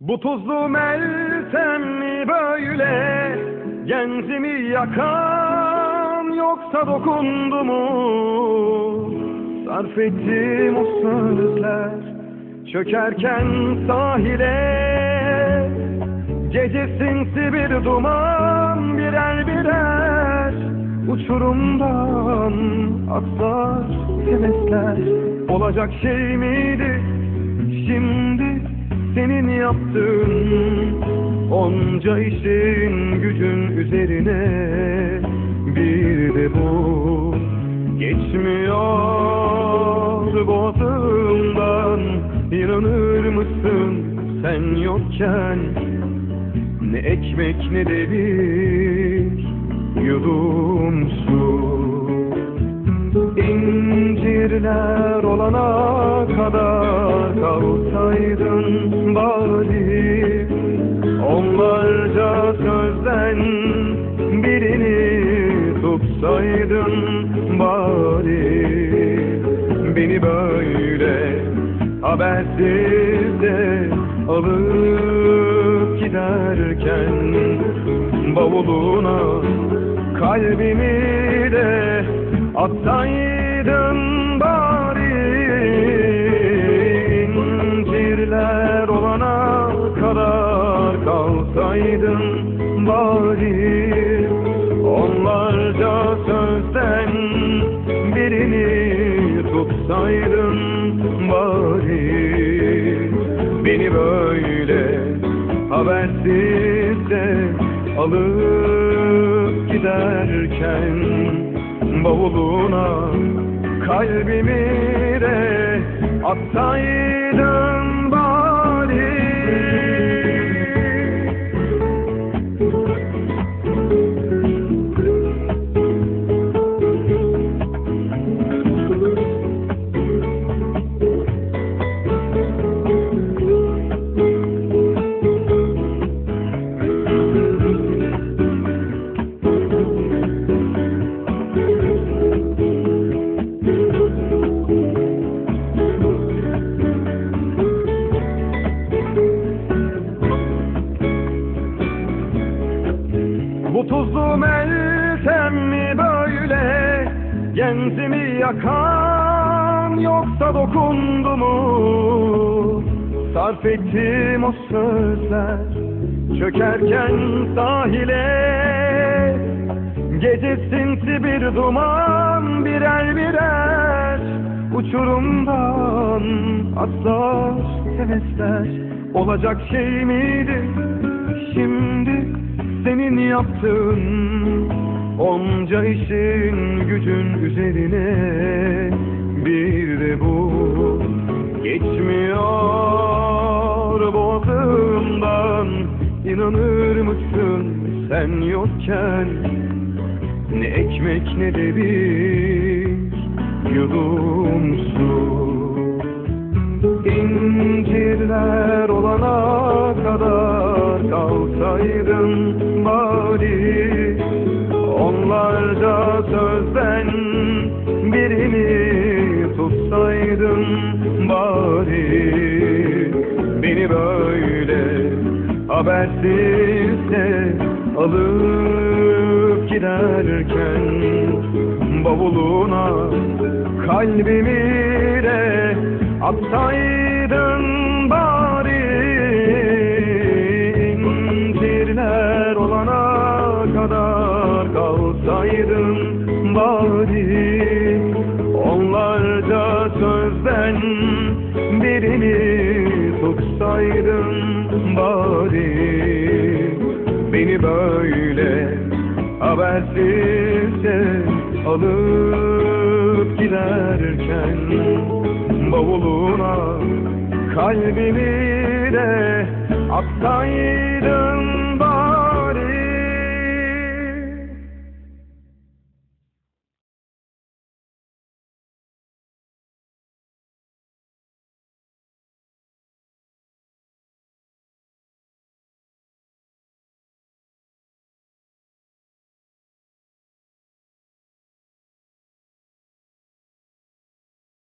Bu tuzlu meltem böyle? Genzimi yakan yoksa dokundu mu? Sarf ettiğim o sözler Çökerken sahile. Gece bir duman birer birer. Uçurumdan aksar hevesler. Olacak şey miydi? Şimdi senin yaptığın Onca işin gücün üzerine. Bir de bu geçmiyor boğazımdan. İnanır mısın sen yokken? Ne ekmek ne de bir yudum su. İncirler olana kadar kalsaydın bari. Onlarca sözden birini tutsaydın bari. Beni böyle habersiz de alıp giderken Bavuluna kalbimi de atsaydın kalsaydın bari. Onlarca sözden birini tutsaydın bari. Beni böyle habersiz de alıp giderken Bavuluna kalbimi de atsaydın Bu mi böyle? Genzimi yakan yoksa dokundu mu? Sarf ettiğim o sözler Çökerken sahile. Gece sinsi bir duman birer birer Uçurumdan atlar hevesler. Olacak şey miydi şimdi senin yaptığın Onca işin gücün üzerine Bir de bu. Geçmiyor boğazımdan İnanır mısın sen yokken? Ne ekmek ne de bir yudum su. İncirler olana kadar kalsaydın bari Onlarca sözden birini tutsaydın bari Beni böyle habersizce alıp giderken Bavuluna kalbimi de atsaydın kalsaydın bari. Onlarca sözden birini tutsaydın bari. Beni böyle habersizce alıp giderken Bavuluna kalbimi de atsaydın